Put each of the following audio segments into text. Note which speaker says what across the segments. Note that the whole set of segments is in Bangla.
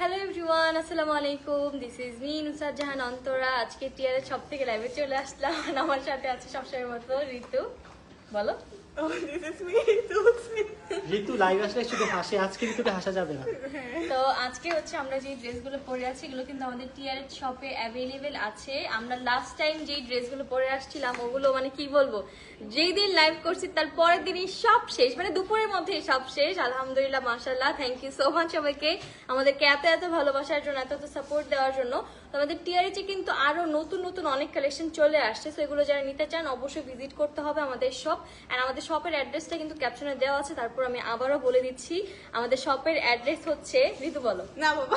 Speaker 1: হ্যালো এভরিওয়ান আসসালামু আলাইকুম this is me Nusar Jahan Antara আজকে টিয়ারের সব থেকে লাইভে চলে আসলাম। আমার সাথে আছে সবসময় মতো ঋতু। বলো।
Speaker 2: Oh.
Speaker 3: ঋতু লাইভ আসলে শুধু হাসে আজকে ঋতুতে হাসা যাবে না।
Speaker 1: তো আজকে হচ্ছে আমরা যে ড্রেসগুলো পরে আছি এগুলো কিন্তু আমাদের টিয়ার শপে অ্যাভেলেবেল আছে। আমরা লাস্ট টাইম যেই ড্রেসগুলো পরে আসছিলাম ওগুলো মানে কি বলব যেই দিন লাইভ করছি তার পরের দিনই সব শেষ মানে দুপুরের মধ্যে সব শেষ। আলহামদুলিল্লাহ মাশাল্লাহ থ্যাংক ইউ সো মাচ সবাইকে। আমাদেরকে এত এত ভালোবাসার জন্য এত এত সাপোর্ট দেওয়ার জন্য। আমাদের টিআরএচে কিন্তু আরও নতুন নতুন অনেক কালেকশন চলে আসছে। তো এগুলো যারা নিতে চান, অবশ্যই ভিজিট করতে হবে আমাদের শপ অ্যান্ড আমাদের শপের অ্যাড্রেসটা কিন্তু ক্যাপশনে দেওয়া আছে। তারপর আমি আবারও বলে দিচ্ছি, আমাদের শপের অ্যাড্রেস হচ্ছে, ঋতু বলো।
Speaker 2: না, বাবা।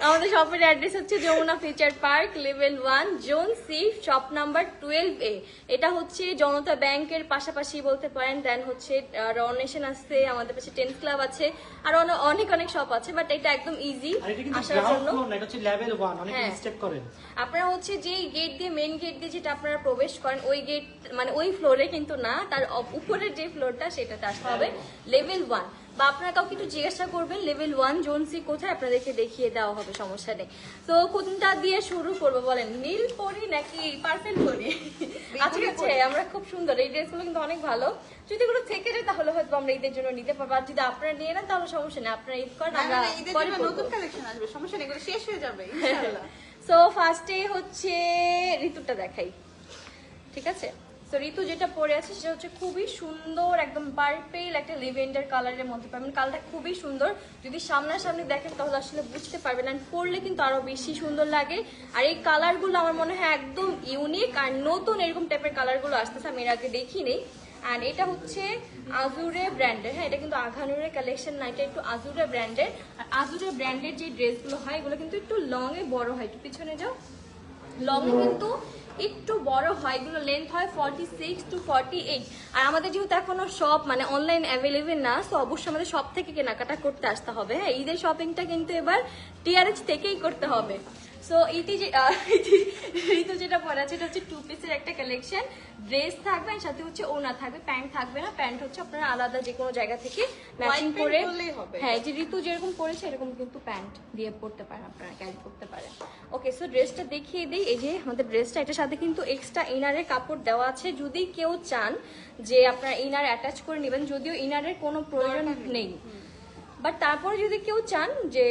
Speaker 1: আমাদের শপের অ্যাড্রেস হচ্ছে Jamuna future park level one zone C shop number twelve এ এটা হচ্ছে জনতা ব্যাংকের পাশাপাশি বলতে পারেন দেন হচ্ছে রনেশন আছে আমাদের পাশে টেন্স ক্লাব আছে আর অনেক অনেক শপ আছে বাট এটা একদম ইজি আসার জন্য। হ্যাঁ। আপনারা হচ্ছে যে গেট দিয়ে মেন গেট দিয়ে যেটা আপনারা প্রবেশ করেন ওই গেট মানে ওই ফ্লোরে কিন্তু না তার উপরের যে ফ্লোরটা সেটাতে আসতে হবে। লেভেল ওয়ান বা আপনারা কাউকে একটু জিজ্ঞাসা করবেন লেভেল ওয়ান জোন সি কোথায় আপনাদেরকে দেখিয়ে দেওয়া হবে সমস্যা নেই। তো কোনটা দিয়ে শুরু করব বলেন? নীল পরি নাকি পার্পেল পরি? আচ্ছা ঠিক আছে আমরা খুব সুন্দর। এই ড্রেসগুলো কিন্তু অনেক ভালো। যদি এগুলো থেকে যায় তাহলে হয়তো আমরা ঈদের জন্য নিতে পারব। আর যদি আপনারা নিয়ে নেন তাহলে সমস্যা নেই। আপনারা ঈদ করেন আমরা
Speaker 2: নতুন কালেকশন আসবে সমস্যা নেই এগুলো শেষ হয়ে যাবে ইনশাআল্লাহ।
Speaker 1: সো ফার্স্টে হচ্ছে ঋতুটা দেখাই। ঠিক আছে? তো ঋতু যেটা পরে আছে সেটা হচ্ছে খুবই সুন্দর, একদম পার্পেল একটা লিভেন্ডার কালারের মধ্যে পাবেন। কালারটা খুবই সুন্দর। যদি সামনাসামনি দেখেন তাহলে আসলে বুঝতে পারবেন। আর পরলে কিন্তু আরও বেশি সুন্দর লাগে। আর এই কালারগুলো আমার মনে হয় একদম ইউনিক আর নতুন এরকম টাইপের কালারগুলো আসতেছে, আমি এর আগে দেখিনি। আর এটা হচ্ছে আজুরে ব্র্যান্ডের হ্যাঁ এটা কিন্তু আঘানুরে কালেকশন না, এটা একটু আজুরে ব্র্যান্ডের আর আজুরে ব্র্যান্ডের যে ড্রেসগুলো হয়, এগুলো কিন্তু একটু লং এ বড় হয়। একটু পিছনে যাও। লং কিন্তু একটু বড় হয়, এগুলো লেন্থ হয় forty six to forty eight আর আমাদের যেহেতু এখনও শপ মানে অনলাইন অ্যাভেলেবেল না তো অবশ্যই আমাদের সব থেকে কেনাকাটা করতে আসতে হবে। হ্যাঁ ঈদের শপিংটা কিন্তু এবার টিআরএচ থেকেই করতে হবে। সো ইতি ঋতু যেটা পরে আছে এটা হচ্ছে টু পিসের একটা কালেকশন ড্রেস থাকবে আর সাথে হচ্ছে ওনা থাকবে প্যান্ট থাকবে না প্যান্ট হচ্ছে আপনারা আলাদা যে কোনো জায়গা থেকে ম্যাচিং করে হ্যাঁ যে ঋতু যেরকম করেছে এরকম কিন্তু প্যান্ট দিয়ে পড়তে পারেন আপনারা ক্যারি করতে পারেন। ওকে সো ড্রেসটা দেখিয়ে দিই এই যে আমাদের ড্রেসটা এটার সাথে কিন্তু এক্সট্রা ইনারের কাপড় দেওয়া আছে। যদি কেউ চান যে আপনারা ইনার অ্যাটাচ করে নেবেন যদিও ইনারের কোনো প্রয়োজন নেই। বাট তারপরে যদি কেউ চান যে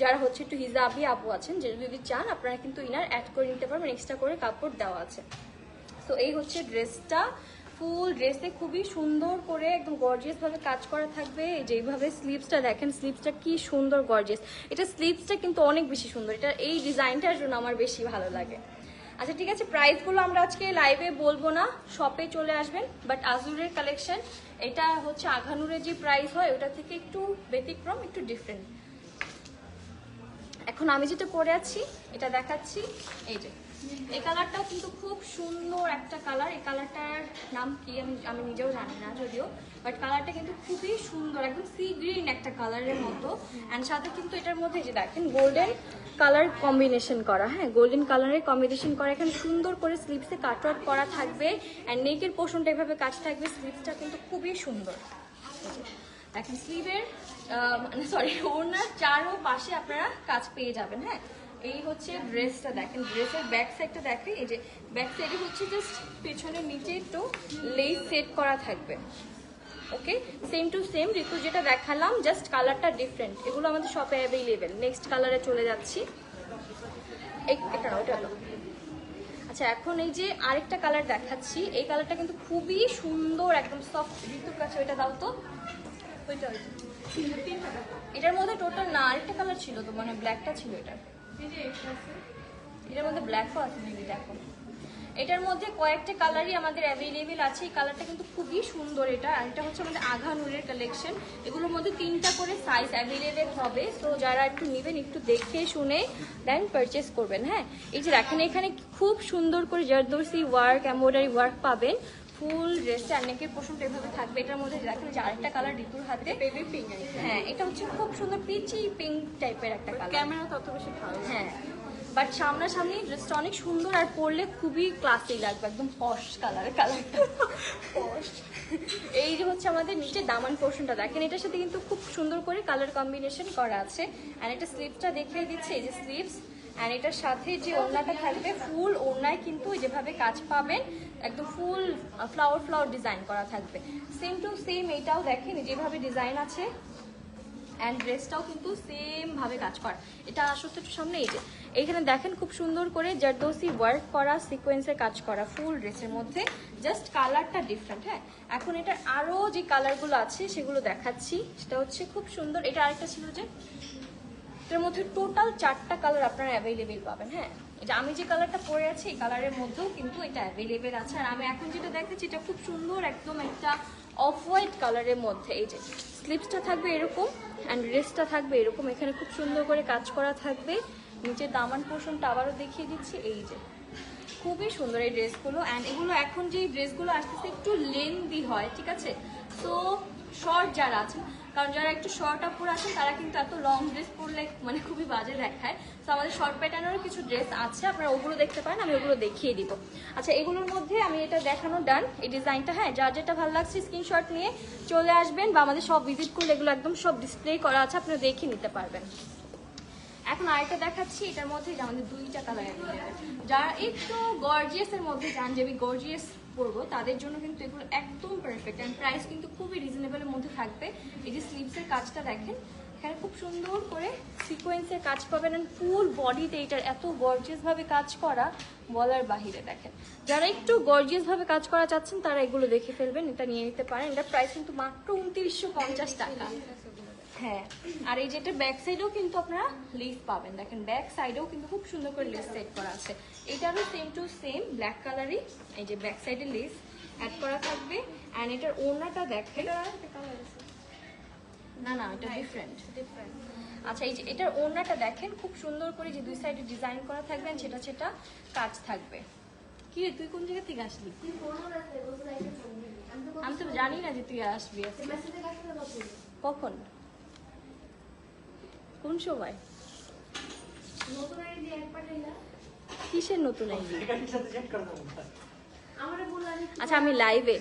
Speaker 1: যারা হচ্ছে একটু হিজাবি আপু আছেন, যে যদি চান আপনারা কিন্তু ইনার অ্যাড করে নিতে পারবেন এক্সট্রা করে কাপড় দেওয়া আছে। তো এই হচ্ছে ড্রেসটা ফুল ড্রেসে খুবই সুন্দর করে একদম গর্জিয়াস ভাবে কাজ করা থাকবে। এই যে এইভাবে স্লিভসটা দেখেন স্লিভসটা কি সুন্দর গর্জিয়াস এটা স্লিভসটা কিন্তু অনেক বেশি সুন্দর, এটা এই ডিজাইনটার জন্য আমার বেশি ভালো লাগে। আচ্ছা ঠিক আছে প্রাইসগুলো আমরা আজকে লাইভে বলব না শপে চলে আসবেন বাট আজুরের কালেকশন এটা হচ্ছে আঘানুরের যে প্রাইস হয়, ওটা থেকে একটু ব্যতিক্রম, একটু ডিফারেন্ট এখন আমি যেটা পরে আছি, এটা দেখাচ্ছি। এই যে, এই কালারটাও কিন্তু খুব সুন্দর একটা কালার। এই কালারটার নাম কি আমি আমি নিজেও জানি না যদিও বাট কালারটা কিন্তু খুবই সুন্দর, একদম সি গ্রিন একটা কালারের মতো। অ্যান্ড সাথে কিন্তু এটার মধ্যে যে দেখেন গোল্ডেন কালার কম্বিনেশন করা হ্যাঁ? গোল্ডেন কালারের কম্বিনেশন করা, এখানে সুন্দর করে স্লিপসে কাট ওয়ার্ক করা থাকবে। অ্যান্ড নেকের পোষণটা এভাবে কাজ থাকবে স্লিপসটা কিন্তু খুবই সুন্দর। দেখেন স্লিভের মানে সরি ওনার চারো পাশে আপনারা কাজ পেয়ে যাবেন হ্যাঁ? এই হচ্ছে ড্রেসটা দেখেন ড্রেসের ব্যাক সাইডটা দেখেন, এই যে ব্যাক সাইডে হচ্ছে জাস্ট পেছনের নিচে একটু লেস সেট করা থাকবে okay same to same Ritu যেটা দেখালাম জাস্ট কালারটা ডিফারেন্ট এগুলো আমাদের শপে অ্যাভেলেবেল নেক্সট কালারে চলে যাচ্ছি। আচ্ছা এখন এই যে আরেকটা কালার দেখাচ্ছি, এই কালারটা কিন্তু খুবই সুন্দর, একদম সফট ঋতুর কাছে ওইটা দাও তো। ওইটা। এটার মধ্যে টোটাল না আরেকটা কালার ছিল তো মানে ব্ল্যাকটা ছিল এটা। এটার মধ্যে ব্ল্যাকও আছে মেবি দেখো। এটার মধ্যে কয়েকটা কালারই আমাদের অ্যাভেলেবেল আছে। এই কালারটা কিন্তু খুবই সুন্দর এটা। আর এটা হচ্ছে আমাদের আঘা নুরের কালেকশন এগুলোর মধ্যে তিনটা করে সাইজ অ্যাভেলেবেল হবে। তো যারা একটু নেবেন একটু দেখে শুনে দেন পারচেস করবেন হ্যাঁ? এই যে দেখেন এখানে খুব সুন্দর করে জারদোসি ওয়ার্ক এমব্রয়ডারি ওয়ার্ক পাবেন। ফুল ড্রেসে আর নেকের পোষণটা এভাবে থাকবে এটার মধ্যে দেখেন যে আরেকটা কালার ঋতুর হাতে।
Speaker 2: বেবি পিঙ্ক
Speaker 1: হ্যাঁ এটা হচ্ছে খুব সুন্দর পিচি পিঙ্ক টাইপের একটা কালার
Speaker 2: ক্যামেরা তত বেশি ভালো।
Speaker 1: হ্যাঁ বাট সামনাসামনি ড্রেসটা অনেক সুন্দর আর পরলে খুবই ক্লাসি লাগবে একদম পশ কালার কালারটা পশ এই যে হচ্ছে আমাদের নিচে দামান পোর্শনটা দেখেন এটার সাথে কিন্তু খুব সুন্দর করে কালার কম্বিনেশন করা আছে। আর এটা স্লিভসটা দেখিয়ে দিচ্ছে এই যে স্লিভস অ্যান্ড এটার সাথে যে ওড়নাটা থাকবে, ফুল ওড়নায় কিন্তু যেভাবে কাজ পাবেন, একদম ফুল ফ্লাওয়ার ফ্লাওয়ার ডিজাইন করা থাকবে। সেম টু সেম এটাও দেখেন যেভাবে ডিজাইন আছে অ্যান্ড ড্রেসটাও কিন্তু সেমভাবে কাজ করা। এটা আসলে একটু সামনে, এই যে এইখানে দেখেন খুব সুন্দর করে জারদোসি ওয়ার্ক করা সিকোয়েন্সে কাজ করা, ফুল ড্রেসের মধ্যে। জাস্ট কালারটা ডিফারেন্ট হ্যাঁ? এখন এটার আরও যে কালারগুলো আছে, সেগুলো দেখাচ্ছি। সেটা হচ্ছে খুব সুন্দর, এটা আরেকটা ছিল যে এটার মধ্যে টোটাল চারটা কালার আপনারা অ্যাভেলেবেল পাবেন হ্যাঁ? এটা আমি যে কালারটা পরে আছি, এই কালারের মধ্যেও কিন্তু এটা অ্যাভেলেবেল আছে। আর আমি এখন যেটা দেখাচ্ছি, এটা খুব সুন্দর একদম একটা অফ হোয়াইট কালারের মধ্যে। এই যে স্লিপসটা থাকবে এরকম অ্যান্ড ড্রেসটা থাকবে এরকম। এখানে খুব সুন্দর করে কাজ করা থাকবে। নিচে দামান পোর্শনটা আবারও দেখিয়ে দিচ্ছি। এই যে খুবই সুন্দর এই ড্রেসগুলো অ্যান্ড এগুলো এখন যে ড্রেসগুলো আসতেছে, একটু লেন্দি হয়, ঠিক আছে? তো শর্ট যারা আছেন কারণ যারা একটু শর্ট আপ পরে আছেন, তারা কিন্তু এত লং ড্রেস পরলে মানে খুবই বাজে দেখায়। তো আমাদের শর্ট প্যাটার্নেরও কিছু ড্রেস আছে, আপনারা ওগুলো দেখতে পারেন, আমি ওগুলো দেখিয়ে দিব। আচ্ছা এগুলোর মধ্যে আমি এটা দেখানো ডান এই ডিজাইনটা হ্যাঁ যার যেটা ভালো লাগছে স্ক্রিনশট নিয়ে চলে আসবেন বা আমাদের সব ভিজিট করলে এগুলো একদম সব ডিসপ্লে করা আছে, আপনারা দেখে নিতে পারবেন। এখন আরেকটা দেখাচ্ছি, এটার মধ্যে আমাদের দুইটা কালার যারা একটু গর্জিয়াস এর মধ্যে যান, যে আমি গর্জিয়াস পরবো, তাদের জন্য কিন্তু এগুলো একদম পারফেক্ট অ্যান্ড প্রাইস কিন্তু খুবই রিজনেবলের মধ্যে থাকবে। এই যে স্লিভসের কাজটা দেখেন, এখানে খুব সুন্দর করে সিকোয়েন্সের কাজ পাবেন অ্যান্ড ফুল বডিতে এটার এত গর্জিয়াসভাবে কাজ করা বলার বাহিরে দেখেন। যারা একটু গর্জিয়াসভাবে কাজ করা চাচ্ছেন, তারা এগুলো দেখে ফেলবেন, এটা নিয়ে নিতে পারেন। এটার প্রাইস কিন্তু মাত্র উনত্রিশশো পঞ্চাশ টাকা। হ্যাঁ আর এই যেটা ব্যাক সাইডেও কিন্তু আপনারা লেস পাবেন। দেখেন ব্যাক সাইডেও কিন্তু খুব সুন্দর করে লেস সেট করা আছে। এটারও সেম টু সেম ব্ল্যাক কালারই এই যে ব্যাক সাইডে লেস অ্যাড করা থাকবে। অ্যান্ড এটার ওড়নাটা দেখেন। না না এটা ডিফারেন্ট আচ্ছা এই যে এটার ওড়নাটা দেখেন খুব সুন্দর করে যে দুই সাইডে ডিজাইন করা থাকবে সেটা সেটা কাজ থাকবে। কি রে তুই কোন জায়গা থেকে আসলি? আমি তো জানি না যে তুই আসবি। কখন? কোন সময়? কিসের নতুন আইডি? আচ্ছা আমি লাইভে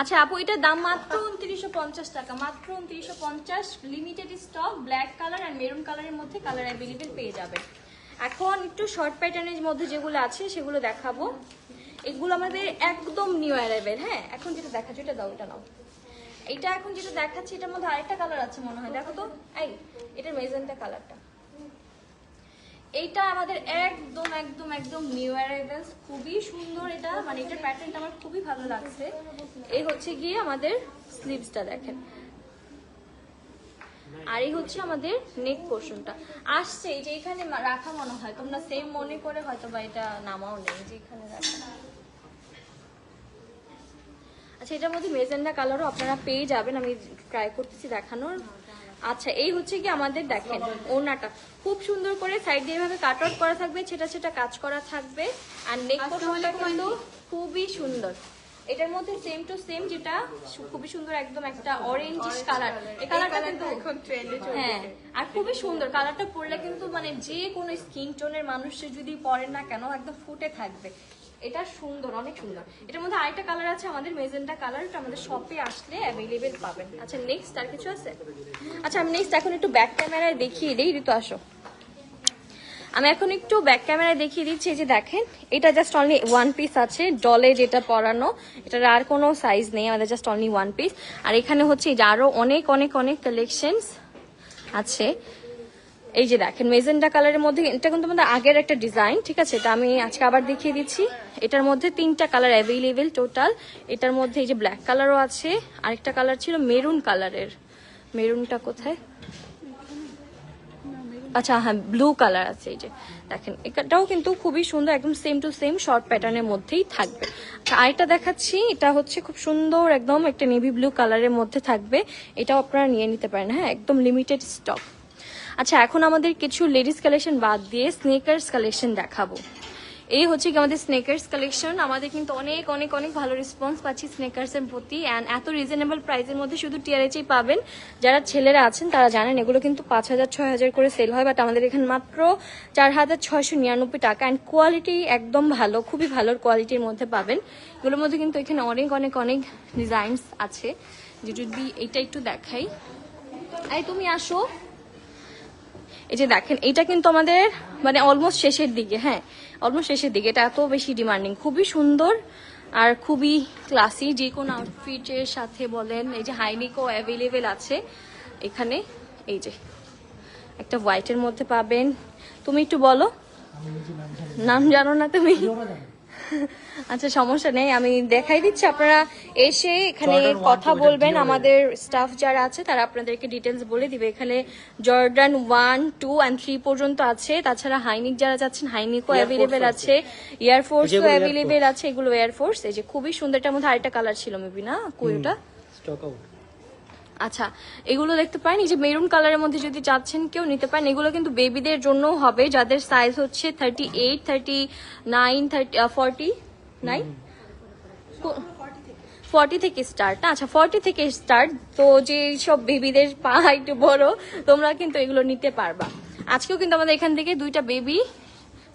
Speaker 1: আচ্ছা আপু এটার দাম মাত্র উনত্রিশশো পঞ্চাশ টাকা। মাত্র উনত্রিশশো পঞ্চাশ লিমিটেড স্টক ব্ল্যাক কালার আর মেরুন কালারের মধ্যে কালার অ্যাভেলেবেল পেয়ে যাবেন। এখন একটু শর্ট প্যাটার্নের মধ্যে যেগুলো আছে সেগুলো দেখাবো। এগুলো আমাদের একদম নিউ অ্যারাইভেল হ্যাঁ? এখন যেটা দেখাচ্ছি এটা দাও এটা নাও। এটা এখন যেটা দেখাচ্ছি, এটার মধ্যে আরেকটা কালার আছে মনে হয়। দেখো তো। এই, এটার মেজেন্টা কালারটা এইটা আমাদের একদম একদম একদম নিউ অ্যারাইভেলস খুবই সুন্দর এটা। মানে এটার প্যাটার্নটা আমার খুবই ভালো লাগছে। এই হচ্ছে গিয়ে আমাদের স্লিভসটা দেখেন। আর এই হচ্ছে আমাদের নেক পোর্শনটা আসছে, এই যে এখানে রাখা মনে হয়। তোমরা সেম মনে করে হয়তো বা এটা নামাও নেই। যে এখানে রাখা। আচ্ছা এটার মধ্যে মেজেন্ডা কালারও আপনারা পেয়ে যাবেন আমি ট্রাই করতেছি দেখানোর। আচ্ছা এই হচ্ছে কি আমাদের দেখেন ওনাটা খুব সুন্দর করে সাইড দিয়ে এভাবে কাট আউট করা থাকবে সেটা সেটা কাজ করা থাকবে আর নেক পোর্শনটা কিন্তু খুবই সুন্দর। এটার মধ্যে সেম টু সেম যেটা খুবই সুন্দর একদম একটা অরেঞ্জিশ কালার এই কালারটা কিন্তু
Speaker 2: এখন ট্রেন্ডে চলছে।
Speaker 1: হ্যাঁ আর খুবই সুন্দর। কালারটা পরলে কিন্তু মানে যে কোনো স্কিন টোনের মানুষ যদি পরে না কেন একদম ফুটে থাকবে। এটা সুন্দর, অনেক সুন্দর। এটার মধ্যে আরেকটা কালার আছে, আমাদের মেজেন্টা কালার এটা আমাদের শপে আসলে অ্যাভেলেবেল পাবেন। আচ্ছা নেক্সট আর কিছু আছে? আচ্ছা আমি নেক্সট এখন একটু ব্যাক ক্যামেরায় দেখিয়ে দিই, ঋতু আসো। আমি এখন একটু ব্যাক ক্যামেরায় দেখিয়ে দিচ্ছি, এই যে দেখেন, এটা জাস্ট অনলি ওয়ান পিস আছে ডলে যেটা পরানো, এটার আর কোনো সাইজ নেই, আমাদের জাস্ট অনলি ওয়ান পিস আর এখানে হচ্ছে যে অনেক অনেক অনেক কালেকশনস আছে। এই যে দেখেন মেজেন্ডা কালারের মধ্যে, এটা কিন্তু আমাদের আগের একটা ডিজাইন ঠিক আছে? এটা আমি আজকে আবার দেখিয়ে দিচ্ছি। এটার মধ্যে তিনটা কালার অ্যাভেলেবেল টোটাল এটার মধ্যে এই যে ব্ল্যাক কালারও আছে। আরেকটা কালার ছিল মেরুন কালারের মেরুনটা কোথায়? আচ্ছা হ্যাঁ ব্লু কালার আছে এই যে। দেখেন, এটাও কিন্তু খুবই সুন্দর, একদম সেম টু সেম শর্ট প্যাটার্নের মধ্যেই থাকবে। আচ্ছা আরেকটা দেখাচ্ছি। এটা হচ্ছে খুব সুন্দর, একদম একটা নেভি ব্লু কালারের মধ্যে থাকবে। এটাও আপনারা নিয়ে নিতে পারেন হ্যাঁ একদম লিমিটেড স্টক আচ্ছা এখন আমাদের কিছু লেডিস কালেকশন বাদ দিয়ে স্নেকার্স কালেকশন দেখাবো। এই হচ্ছে কি আমাদের স্নেকার্স কালেকশন আমাদের কিন্তু অনেক অনেক অনেক ভালো রেসপন্স পাচ্ছি স্নেকার্সের প্রতি। অ্যান্ড এত রিজনেবল প্রাইসের মধ্যে শুধু টিআরএচেই পাবেন। যারা ছেলেরা আছেন, তারা জানেন, এগুলো কিন্তু পাঁচ হাজার, ছয় হাজার করে সেল হয়। বাট আমাদের এখানে মাত্র চার হাজার ছয়শো নিরানব্বই টাকা। অ্যান্ড কোয়ালিটি একদম ভালো, খুবই ভালো কোয়ালিটির মধ্যে পাবেন। এগুলোর মধ্যে কিন্তু এখানে অনেক অনেক অনেক ডিজাইনস আছে। যে যদি এটা একটু দেখাই। এই তুমি আসো। এই যে দেখেন এটা কিন্তু আমাদের মানে অলমোস্ট শেষের দিকে হ্যাঁ অলমোস্ট শেষের দিকে। এটা এত বেশি ডিমান্ডিং খুবই সুন্দর আর খুবই ক্লাসি যে কোনো আউটফিটের সাথে বলেন, এই যে হাইনিকও অ্যাভেলেবেল আছে এখানে। এই যে, একটা হোয়াইটের মধ্যে পাবেন। তুমি একটু বলো। নাম জানো না তুমি? আচ্ছা সমস্যা নেই আমি দেখাই দিচ্ছি। আপনারা এসে এখানে কথা বলবেন। আমাদের স্টাফ যারা আছে তারা আপনাদেরকে ডিটেলস বলে দিবে। এখানে Jordan one two and three পর্যন্ত আছে। তাছাড়া হাইনিক যারা যাচ্ছেন হাইনিকও অ্যাভেলেবেল
Speaker 3: আছে।
Speaker 1: এয়ারফোর্সও অ্যাভেলেবেল আছে এগুলো এয়ারফোর্স এই যে খুবই সুন্দর এটার মধ্যে আরেকটা কালার ছিল মেবি না? কুয়োটা
Speaker 3: স্টক আউট
Speaker 1: আচ্ছা এগুলো দেখতে পারেন, এই যে মেরুন কালারের মধ্যে যদি চাচ্ছেন কেউ নিতে পারেন, এগুলো কিন্তু বেবিদের জন্য হবে, যাদের সাইজ হচ্ছে thirty eight thirty nine thirty forty nine forty থেকে স্টার্ট না? আচ্ছা ফর্টি থেকে স্টার্ট তো যে সব বেবিদের পা একটু বড়, তোমরা কিন্তু এগুলো নিতে পারবা। আজকেও কিন্তু আমাদের এখান থেকে দুইটা বেবি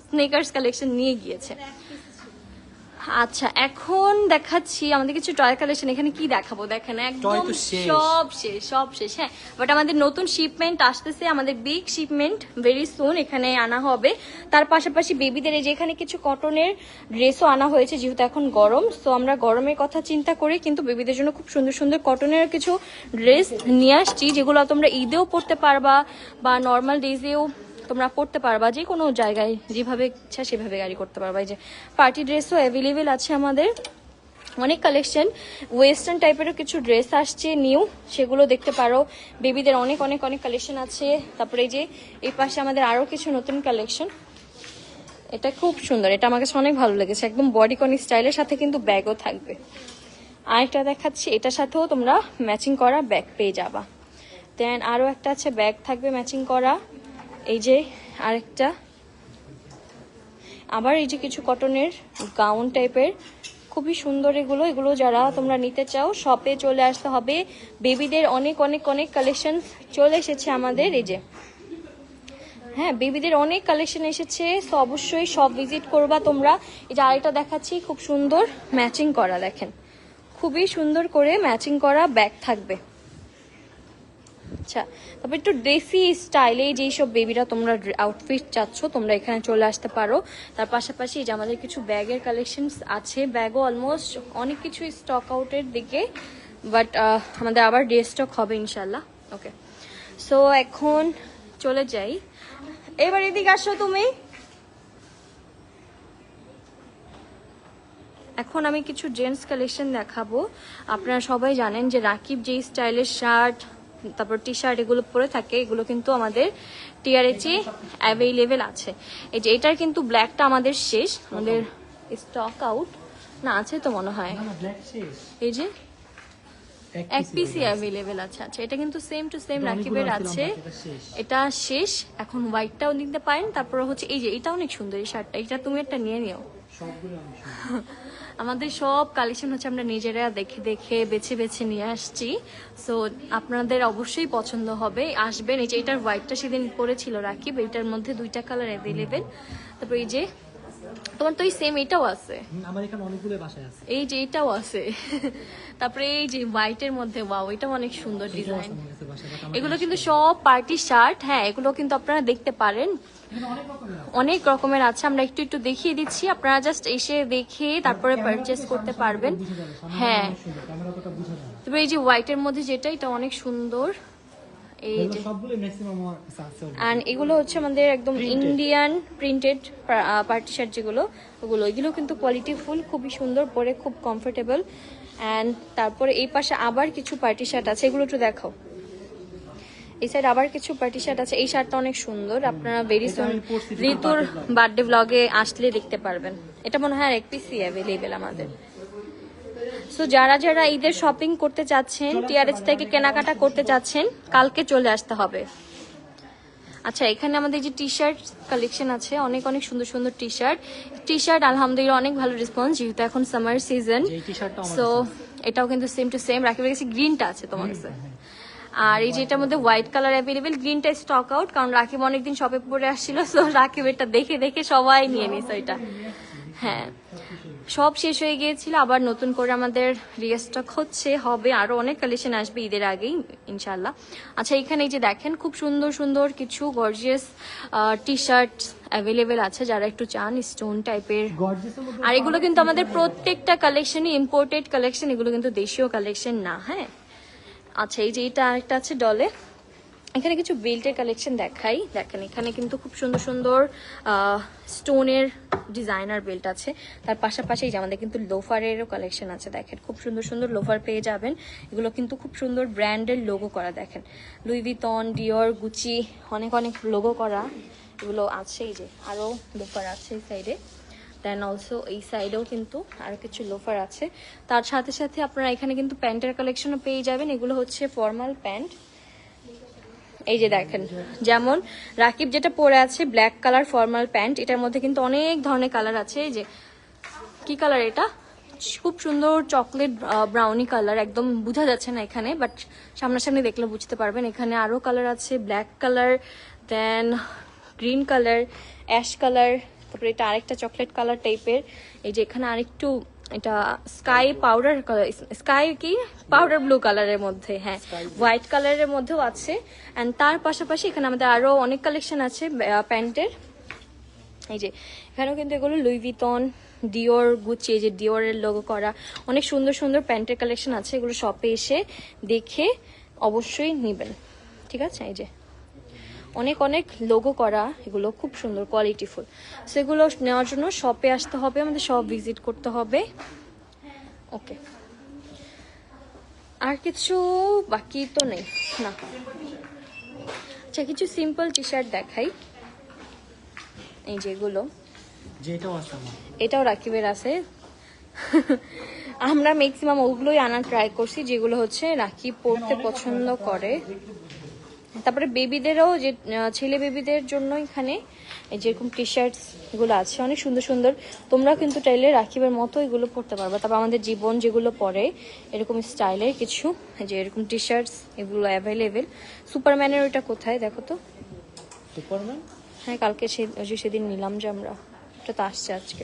Speaker 1: স্নেকার্স কালেকশন নিয়ে গিয়েছে। আচ্ছা এখন দেখাচ্ছি আমাদের কিছু টয় কালেকশন এখানে কি দেখাবো? দেখেন একদম সব শেষ সব শেষ হ্যাঁ। বাট আমাদের নতুন শিপমেন্ট আসতেছে আমাদের বিগ শিপমেন্ট ভেরি সুন এখানে আনা হবে। তার পাশাপাশি বেবিদের এই যে এখানে কিছু কটনের ড্রেসও আনা হয়েছে যেহেতু এখন গরম সো আমরা গরমের কথা চিন্তা করে কিন্তু বেবিদের জন্য খুব সুন্দর সুন্দর কটনের কিছু ড্রেস নিয়ে আসছি যেগুলো তোমরা ঈদেও পরতে পারবা বা নর্মাল ডেজেও তোমরা পড়তে পারবা যে কোনো জায়গায় যেভাবে ইচ্ছা সেভাবে গাড়ি করতে পারবা। এই যে পার্টি ড্রেসও অ্যাভেলেবেল আছে আমাদের। অনেক কালেকশন ওয়েস্টার্ন টাইপেরও কিছু ড্রেস আসছে নিউ সেগুলো দেখতে পারো। বেবিদের অনেক অনেক অনেক কালেকশন আছে। তারপরে এই যে, এই পাশে আমাদের আরও কিছু নতুন কালেকশন এটা খুব সুন্দর। এটা আমার কাছে অনেক ভালো লেগেছে। একদম বডি কনি স্টাইলের সাথে কিন্তু ব্যাগও থাকবে। আরেকটা দেখাচ্ছি। এটার সাথেও তোমরা ম্যাচিং করা ব্যাগ পেয়ে যাবা। দেন আরও একটা আছে ব্যাগ থাকবে ম্যাচিং করা। এই যে আরেকটা। আবার এই যে কিছু কটনের গাউন টাইপের, খুবই সুন্দর এগুলো। এগুলো যারা তোমরা নিতে চাও শপে চলে আসতে হবে। বেবিদের অনেক অনেক অনেক কালেকশন চলে এসেছে আমাদের, এই যে। হ্যাঁ বেবিদের অনেক কালেকশন এসেছে, তো অবশ্যই সব ভিজিট করবা তোমরা। এই যে আরেকটা দেখাচ্ছি, খুব সুন্দর ম্যাচিং করা, দেখেন। খুবই সুন্দর করে ম্যাচিং করা ব্যাগ থাকবে। আচ্ছা তারপর একটু ড্রেসি স্টাইলে যেই সব বেবিরা তোমরা আউটফিট চাচ্ছ, তোমরা এখানে চলে আসতে পারো। তার পাশাপাশি যে আমাদের কিছু ব্যাগের কালেকশন আছে, ব্যাগও অলমোস্ট অনেক কিছু স্টক আউটের দিকে বাট আমাদের আবার ডে স্টক হবে ইনশাল্লাহ ওকে সো এখন চলে যাই। এবার এদিকে আসো তুমি। এখন আমি কিছু জেন্টস কালেকশন দেখাবো। আপনারা সবাই জানেন যে রাকিব যে স্টাইলের শার্ট তারপর টি শার্ট এগুলো পরে থাকে এগুলো কিন্তু আমাদের টিআরএচে অ্যাভেলেবেল আছে এই যে এটার কিন্তু ব্ল্যাকটা আমাদের শেষ আমাদের স্টক আউট না আছে তো মনে হয়। এই যে
Speaker 3: এক
Speaker 1: পিসি অ্যাভেলেবেল আছে আচ্ছা এটা কিন্তু সেম টু সেম রাকিবের আছে
Speaker 3: এটা শেষ।
Speaker 1: এখন হোয়াইটটাও নিতে পারেন তারপর হচ্ছে এই যে এটা অনেক সুন্দর এই শার্টটা এটা তুমি একটা নিয়ে নিও। আমাদের সব কালেকশন হচ্ছে আমরা নিজেরা দেখে দেখে বেছে বেছে নিয়ে আসছি। সো আপনাদের অবশ্যই পছন্দ হবে। আসবেন এই যে এটার হোয়াইটটা সেদিন পরেছিল রাকিব এইটার মধ্যে দুইটা কালার অ্যাভেলেবেল তারপর এই যে তোমার তো এই সেম এটাও আছে।
Speaker 3: আমার এখানে অনেকগুলো বাসায় আছে।
Speaker 1: এই যে এটাও আছে। তারপরে এই যে হোয়াইটের মধ্যে ওয়াও অনেক সুন্দর ডিজাইন এগুলো কিন্তু সব পার্টি শার্ট হ্যাঁ এগুলো কিন্তু আপনারা দেখতে পারেন।
Speaker 3: অনেক রকমের আছে।
Speaker 1: আমরা একটু একটু দেখিয়ে দিচ্ছি। আপনারা জাস্ট এসে দেখে তারপরে পারচেস করতে পারবেন। হ্যাঁ। তবে এই যে হোয়াইটের মধ্যে যেটা এটা অনেক সুন্দর। এই যে। অ্যান্ড এগুলো হচ্ছে আমাদের একদম ইন্ডিয়ান প্রিন্টেড পার্টি শার্ট যেগুলো ওগুলো। এগুলো কিন্তু কোয়ালিটি ফুল খুবই সুন্দর পরে খুব কমফোর্টেবল অ্যান্ড তারপরে এই পাশে আবার কিছু পার্টি শার্ট আছে এগুলো একটু দেখাও। এই সাইড আবার কিছু পার্টি শার্ট আছে এই শার্টটা অনেক সুন্দর আপনারা ভেরি সুন
Speaker 3: ঋতুর।
Speaker 1: বার্থডে ব্লগে আসলে দেখতে পারবেন। এটা মনে হয় এক পিসি অ্যাভেলেবেল আমাদের। সো যারা যারা ঈদের শপিং করতে চাচ্ছেন টিআরএস থেকে কেনাকাটা করতে চাচ্ছেন কালকে চলে আসতে হবে। আচ্ছা এখানে আমাদের যে টি শার্ট কালেকশন আছে অনেক অনেক সুন্দর সুন্দর টি শার্ট টি শার্ট আলহামদুলিল্লাহ অনেক ভালো রেসপন্স যেহেতু এখন সামার সিজন সো এটাও কিন্তু সেম টু সেম রাখি কাছে গ্রিনটা আছে তোমার কাছে। আর এই যেটার মধ্যে হোয়াইট কালার অ্যাভেলেবেল গ্রিনটা স্টক আউট কারণ রাকিব অনেকদিন শপে পরে আসছিল সো রাকিবেরটা দেখে দেখে সবাই নিয়ে নিস এটা হ্যাঁ। সব শেষ হয়ে গিয়েছিল আবার নতুন করে আমাদের রিস্টক হচ্ছে হবে আরও অনেক কালেকশন আসবে ঈদের আগেই ইনশাল্লাহ আচ্ছা এখানে এই যে দেখেন খুব সুন্দর সুন্দর কিছু গর্জিয়াস টি শার্ট অ্যাভেলেবেল আছে যারা একটু চান স্টোন টাইপের আর এগুলো কিন্তু আমাদের প্রত্যেকটা কালেকশনই ইম্পোর্টেড কালেকশন এগুলো কিন্তু দেশীয় কালেকশন না হ্যাঁ। আচ্ছা এই যে এটা আরেকটা আছে ডলে এখানে কিছু বেল্টের কালেকশন দেখাই। দেখেন, এখানে কিন্তু খুব সুন্দর সুন্দর স্টোনের ডিজাইনার বেল্ট আছে। তার পাশাপাশি আমাদের কিন্তু লোফারেরও কালেকশন আছে, দেখেন। খুব সুন্দর সুন্দর লোফার পেয়ে যাবেন। এগুলো কিন্তু খুব সুন্দর ব্র্যান্ডের লোগো করা, দেখেন। লুই ভিতন ডিওর গুচি অনেক অনেক লোগো করা এগুলো আছে। এই যে আরও লোফার আছে এই সাইডে দেন অলসো এই সাইডেও কিন্তু আরও কিছু লোফার আছে। তার সাথে সাথে আপনারা এখানে কিন্তু প্যান্টের কালেকশনও পেয়ে যাবেন। এগুলো হচ্ছে ফর্মাল প্যান্ট এই যে দেখেন, যেমন রাকিব যেটা পরে আছে ব্ল্যাক কালার ফর্মাল প্যান্ট এটার মধ্যে কিন্তু অনেক ধরনের কালার আছে। এই যে, কি কালার এটা? খুব সুন্দর চকলেট ব্রাউনি কালার একদম বোঝা যাচ্ছে না এখানে বাট সামনাসামনি দেখলে বুঝতে পারবেন। এখানে আরও কালার আছে black colour then green colour ash colour তারপরে এটা আরেকটা চকলেট কালার টাইপের এই যে এখানে আরেকটু এটা স্কাই পাউডার কালার স্কাই কি? পাউডার ব্লু কালারের মধ্যে হ্যাঁ। হোয়াইট কালারের মধ্যেও আছে। অ্যান্ড তার পাশাপাশি এখানে আমাদের আরও অনেক কালেকশন আছে প্যান্টের। এই যে এখানেও কিন্তু এগুলো লুই ভিতন ডিওর গুচি এই যে ডিওরের লোগো করা অনেক সুন্দর সুন্দর প্যান্টের কালেকশন আছে। এগুলো শপে এসে দেখে অবশ্যই নেবেন। ঠিক আছে? এই যে অনেক অনেক লোগো করা এগুলো খুব সুন্দর কোয়ালিটিফুল সেগুলো নেওয়ার জন্য শপে আসতে হবে আমাদের শপ ভিজিট করতে হবে। ওকে আর কিছু বাকি তো নেই না। আচ্ছা কিছু সিম্পল টি শার্ট দেখাই। এই যেগুলো এটাও রাকিবের আছে। আমরা ম্যাক্সিমাম ওগুলোই আনার ট্রাই করছি যেগুলো হচ্ছে রাকিব পরতে পছন্দ করে। তারপরে বেবিদেরও যে ছেলে বেবিদের জন্য এখানে এই যেরকম টি শার্টস এগুলো আছে অনেক সুন্দর সুন্দর। তোমরা কিন্তু চাইলে রাকিবের মতো এগুলো পরতে পারবে। তারপর আমাদের জীবন যেগুলো পরে এরকম স্টাইলের কিছু যে এরকম টি শার্টস এগুলো অ্যাভেলেবেল সুপারম্যানের ওইটা কোথায়? দেখো তো।
Speaker 3: সুপারম্যান
Speaker 1: হ্যাঁ কালকে সে সেদিন নিলাম যে আমরা। এটা তো আসছে আজকে।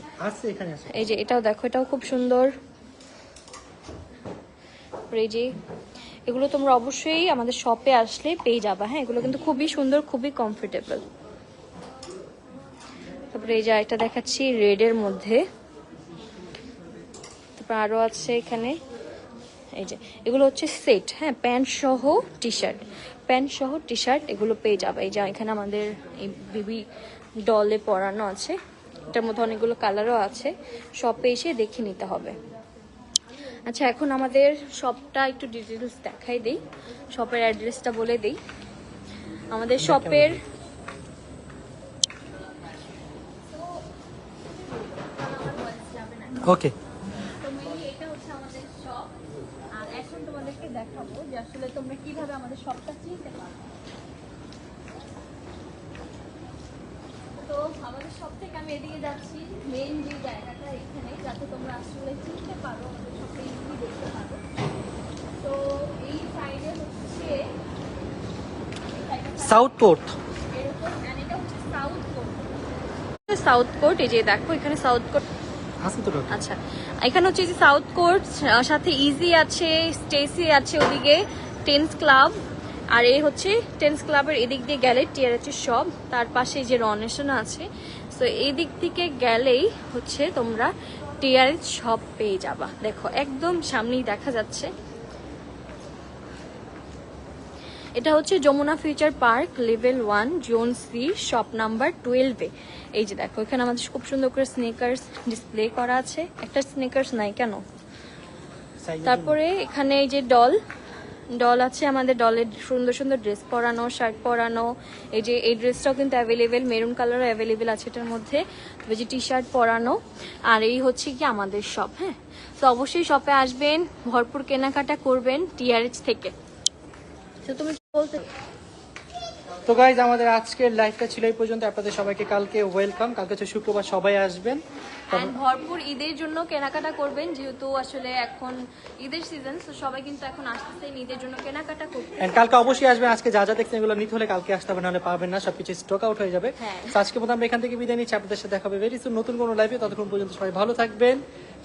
Speaker 1: এই যে এটাও দেখো এটাও খুব সুন্দর। এই যে এগুলো তোমরা অবশ্যই আমাদের শপে আসলে পেয়ে যাবা। হ্যাঁ এগুলো কিন্তু খুবই সুন্দর, খুবই কমফোর্টেবল তারপরে এই যে একটা দেখাচ্ছি রেডের মধ্যে। তারপর আরও আছে এখানে। এই যে, এগুলো হচ্ছে সেট হ্যাঁ প্যান্ট সহ টি শার্ট প্যান্ট সহ টি শার্ট এগুলো পেয়ে যাবে। এই যে এখানে আমাদের এই বিবি ডলে পরানো আছে। এটার মধ্যে অনেকগুলো কালারও আছে। শপে এসে দেখে নিতে হবে। আচ্ছা এখন আমাদের শপটা একটু ডিটেলস দেখাই দেই। শপের অ্যাড্রেসটা বলে দেই। আমাদের শপের
Speaker 3: ওকে
Speaker 1: তো মেইনলি এটা হচ্ছে আমাদের শপ আর এখন তোমাদেরকে দেখাবো যে আসলে তোমরা কীভাবে আমাদের শপটা চিনতে পারো তো আমাদের শপ থেকে আমি এদিকে যাচ্ছি মেইন যে জায়গাটা এখানে যাতে তোমরা আসলে চিনতে পারো আমাদের শপে ইজিলি দেখতে পারো তো এই সাইডে হচ্ছে এই side এ
Speaker 3: সাউথ পোর্ট
Speaker 1: সাউথ কোর্ট এই যে দেখো এখানে সাউথ কোর্ট আচ্ছা এখানে হচ্ছে যে সাউথ কোর্ট সাথে ইজি আছে স্টেসি আছে ওদিকে টেন্স ক্লাব আর এই হচ্ছে টেন্স ক্লাবের এদিক দিয়ে গেলে টিয়ার আছে সব তার পাশে যে রনেশন আছে। এই দিক থেকে গেলেই হচ্ছে তোমরা টিয়ার সব পেয়ে যাবা। দেখো একদম সামনেই দেখা যাচ্ছে। এটা হচ্ছে Jamuna future park level one zone C shop number টুয়েলভে এই যে দেখো এখানে আমাদের খুব সুন্দর করে স্নেকার্স ডিসপ্লে করা আছে। একটা স্নেকার্স নাই কেন? তারপরে এখানে এই যে ডল ডল আছে আমাদের ডলের সুন্দর সুন্দর ড্রেস পরানো শার্ট পরানো। এই যে এই ড্রেসটাও কিন্তু অ্যাভেলেবেল মেরুন কালারও অ্যাভেলেবেল আছে এটার মধ্যে। তবে যে টি শার্ট পরানো। আর এই হচ্ছে কি আমাদের শপ হ্যাঁ? তো অবশ্যই শপে আসবেন ভরপুর কেনাকাটা করবেন টিআরএচ থেকে। তো তুমি বলতে
Speaker 3: তো গাইজ আমাদের আজকের লাইফটা ছিল এই পর্যন্ত। আপনাদের সবাইকে কালকে ওয়েলকাম কালকে হচ্ছে শুক্রবার সবাই আসবেন।
Speaker 1: ভরপুর ঈদের জন্য কেনাকাটা করবেন যেহেতু আসলে এখন ঈদের সিজন তো সবাই কিন্তু এখন আসতেছে ঈদের জন্য কেনাকাটা করতে।
Speaker 3: And কালকে অবশ্যই আসবেন। আজকে যা যা দেখছেন এগুলো নিতে হলে কালকে আসতে হবে নাহলে পাবেন না। সবকিছু স্টক আউট হয়ে যাবে। তো আজকে মতো আমরা এখান থেকে বিদায় নিচ্ছি। আপনাদের সাথে দেখা হবে ভেরি নতুন কোনো লাইফে ততক্ষণ পর্যন্ত সবাই ভালো থাকবেন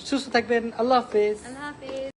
Speaker 3: সুস্থ থাকবেন। আল্লাহ হাফেজ।
Speaker 1: আল্লাহ হাফেজ।